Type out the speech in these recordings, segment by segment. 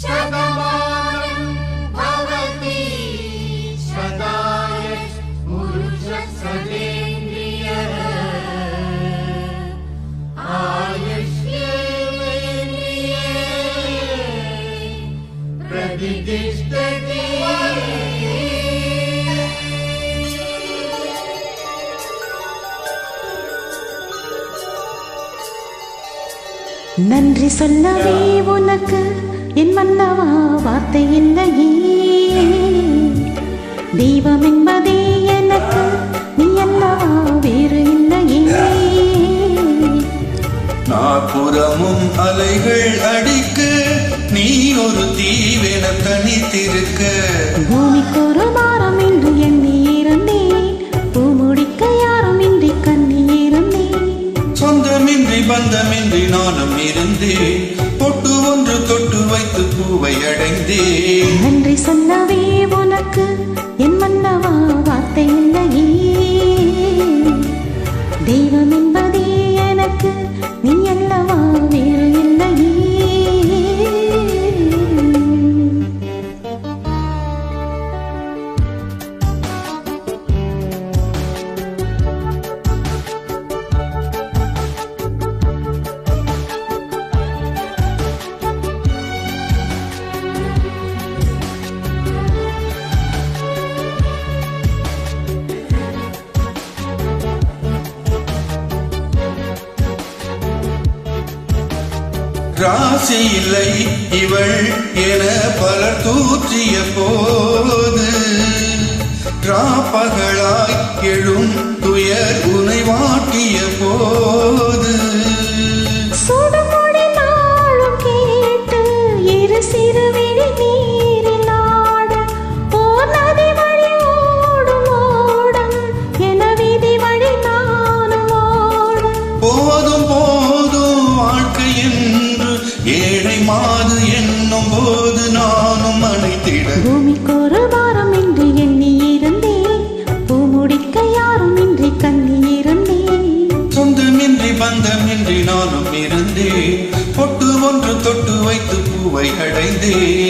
Shabbat. நன்றி சொல்லவே உனக்கு என் மன்னவா வார்த்தை இல்லையே தெய்வம் என்பதே எனக்கு நீ அல்லவா வேறு இல்லையே நாற்புறமும் அலைகள் அடிக்க நீ ஒரு தீவென தனித்திருக்க. பூமிக்கு ஒரு சொந்தமின்றி பந்தமின்றி நானும் இருந்தேன். பொட்டு ஒன்று தொட்டு வைத்து பூவை அடைந்தேன். நன்றி சொன்னவே உனக்கு என் மன்னவா? ராசி இல்லை இவள் என பலர் தூற்றிய போது ராப்பகலாய் எழும் துயர் உனை வாட்டிய போது. போதும் போதும் வாழ்க்கை என்று ஏழை மாது என்னும் போது நானும் அணைத்திட பூமிக்கு ஒரு பாரம் என்று எண்ணி இருந்தேன் பூமுடிக்க யாரும் இன்றி கண்ணி இருந்தேன் சொந்தமின்றி பந்தமின்றி நானும் இருந்தேன் பொட்டு ஒன்று தொட்டு வைத்து பூவை அடைந்தேன்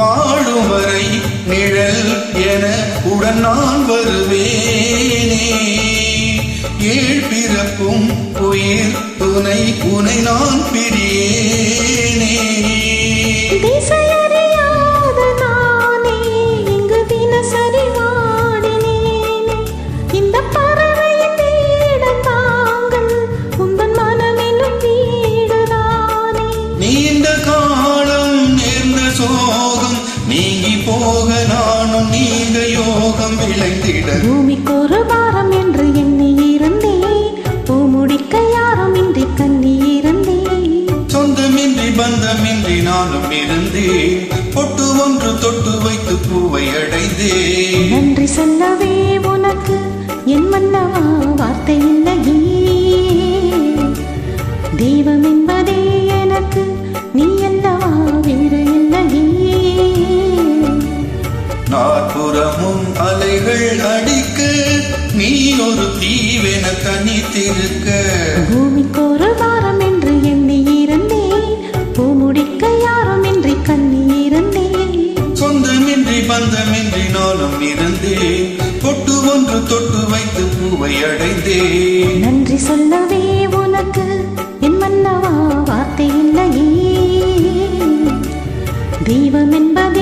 வாழும் வரை நிழல் என உடன் நான் வருவேனே. ஏழ் பிறப்பும் உயிர் துணை உனை நான் பிரியேனே. போக நானும் நீண்ட யோகம் விளைந்திட பூமிக்கு ஒரு பாரம் என்று எண்ணி இருந்தேன் பூமுடிக்க யாரும் இன்றி கண்ணி இருந்தேன் சொந்தமின்றி பந்தமின்றி நானும் இருந்தேன் பொட்டு ஒன்று தொட்டு வைத்து பூவை அடைந்தேன் நன்றி சொல்லவே உனக்கு என் மன்னவா வார்த்தை இல்லையே. தெய்வம் என்பதே எனக்கு அலைகள் அடிக்க நீ ஒரு தீவென தனித்திருக்க. பூமிக்கொரு வாரம் என்று எண்ணி இருந்தேன். பூ முடிக்க யாரும் இன்றி கண்ணி இருந்தேன். சொந்தமின்றி பந்தமின்றி நாளும் இருந்தேன் பொட்டு ஒன்று தொட்டு வைத்து பூவை அடைந்தேன். நன்றி சொல்லவே உனக்கு என் மன்னவா வார்த்தை இல்லையே. தெய்வம் என்பதே